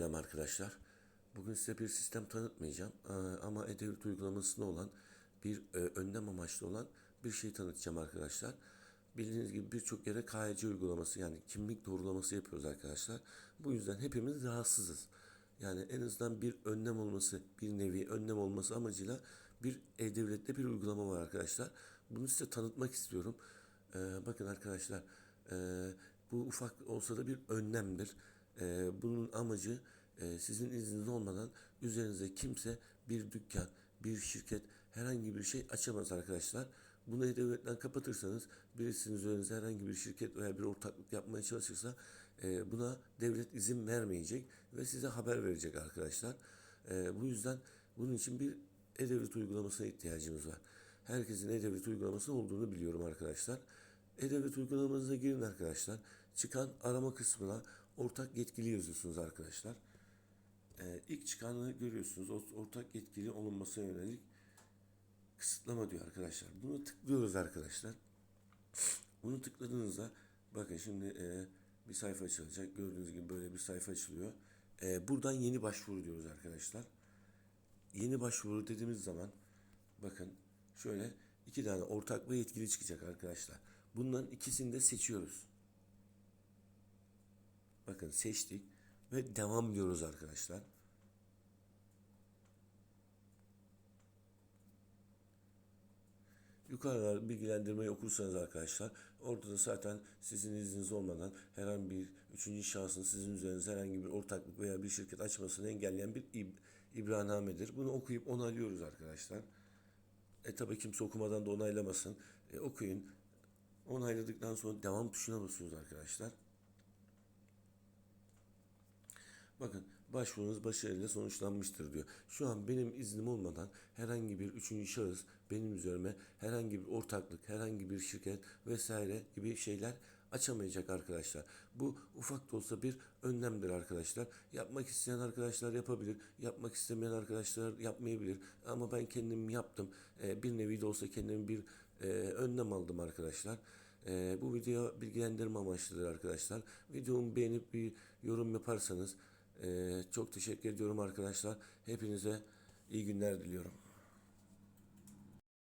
arkadaşlar. Bugün size bir sistem tanıtmayacağım Ee, ama E-Devlet uygulamasında olan bir e, önlem amaçlı olan bir şey tanıtacağım arkadaşlar. Bildiğiniz gibi birçok yere KYC uygulaması yani kimlik doğrulaması yapıyoruz arkadaşlar. Bu yüzden hepimiz rahatsızız. Yani en azından bir önlem olması, bir nevi önlem olması amacıyla bir E-Devlet'te bir uygulama var arkadaşlar. Bunu size tanıtmak istiyorum. Ee, bakın arkadaşlar, e, bu ufak olsa da bir önlemdir. Ee, bunun amacı e, sizin izniniz olmadan üzerinize kimse bir dükkan, bir şirket, herhangi bir şey açamaz arkadaşlar. Bunu E-Devlet'ten kapatırsanız birisinin üzerinize herhangi bir şirket veya bir ortaklık yapmaya çalışırsa e, buna devlet izin vermeyecek ve size haber verecek arkadaşlar. E, bu yüzden bunun için bir E-Devlet uygulamasına ihtiyacımız var. Herkesin E-Devlet uygulaması olduğunu biliyorum arkadaşlar. E-Devlet uygulamanıza girin arkadaşlar. Çıkan arama kısmına ortak yetkili yazıyorsunuz arkadaşlar. Ee, ilk çıkanı görüyorsunuz. Ortak yetkili olunmasına yönelik kısıtlama diyor arkadaşlar. Bunu tıklıyoruz arkadaşlar. Bunu tıkladığınızda bakın şimdi e, bir sayfa açılacak. Gördüğünüz gibi böyle bir sayfa açılıyor. E, buradan yeni başvuru diyoruz arkadaşlar. Yeni başvuru dediğimiz zaman bakın şöyle iki tane ortak ve yetkili çıkacak arkadaşlar. Bunların ikisini de seçiyoruz. Bakın seçtik ve devam diyoruz arkadaşlar. Yukarıda bilgilendirmeyi okursanız arkadaşlar orada da zaten sizin izniniz olmadan herhangi bir üçüncü şahsın sizin üzerinize herhangi bir ortaklık veya bir şirket açmasını engelleyen bir ib ibranamedir. Bunu okuyup onaylıyoruz arkadaşlar. E tabi kimse okumadan da onaylamasın. E, okuyun. Onayladıktan sonra devam tuşuna basıyoruz arkadaşlar. Bakın başvurunuz başarıyla sonuçlanmıştır diyor. Şu an benim iznim olmadan herhangi bir üçüncü şahıs benim üzerime herhangi bir ortaklık, herhangi bir şirket vesaire gibi şeyler açamayacak arkadaşlar. Bu ufak da olsa bir önlemdir arkadaşlar. Yapmak isteyen arkadaşlar yapabilir. Yapmak istemeyen arkadaşlar yapmayabilir. Ama ben kendim yaptım. Ee, bir nevi de olsa kendim bir e, önlem aldım arkadaşlar. Ee, bu video bilgilendirme amaçlıdır arkadaşlar. Videomu beğenip bir yorum yaparsanız ee, çok teşekkür ediyorum arkadaşlar. Hepinize iyi günler diliyorum.